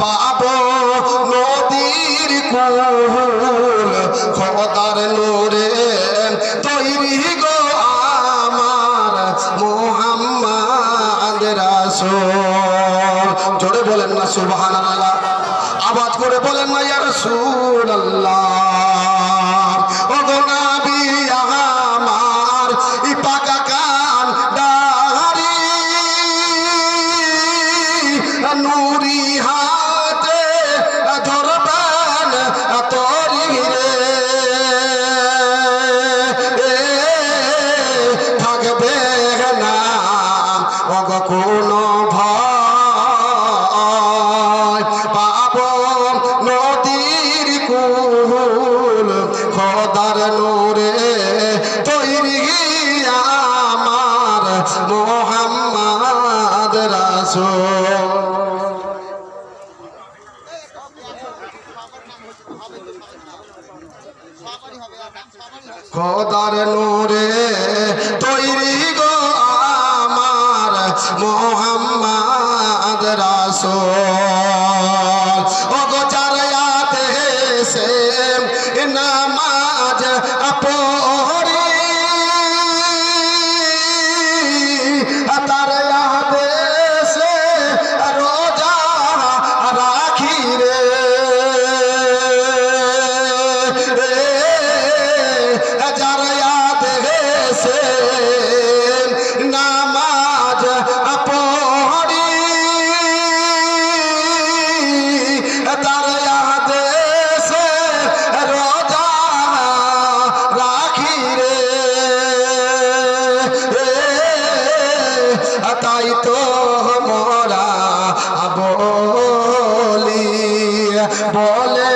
পাব নদীর কুল খদার লোরে তৈরি গো আমার মোহাম্মদ রাসূল। জোরে বলেন না সুবহানাল্লাহ, আওয়াজ করে বলেন না ইয়া রাসূলুল্লাহ। কোন ভয় পাব নদীর কুল, খদার নোরে তৈরি আমার মোহাম্মদ রাসূল। খোদার নূরে তৈরি গো আমার মোহাম্মদ বলি বলে,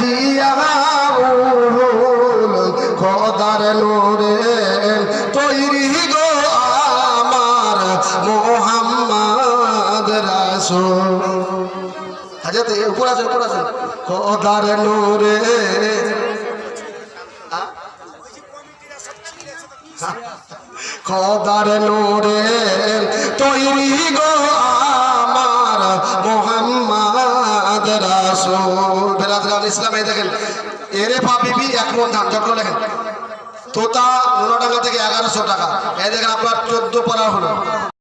জিয়াউল খোদার নোরে তৈরি গো আমার মোহাম্মদ রাসূল। হাজাতে উপর আছে উপর আছে খোদার নোরে। খোদার নোরে তৈরি গো রাসূল বেরাদরান ইসলাম দেখেন, এরে পাবিবি এক মন ধান যত্ন লেখেন। তোতা নুনডাঙ্গা থেকে এগারোশো টাকা। এই দেখেন আপনার চোদ্দ পারা হলো।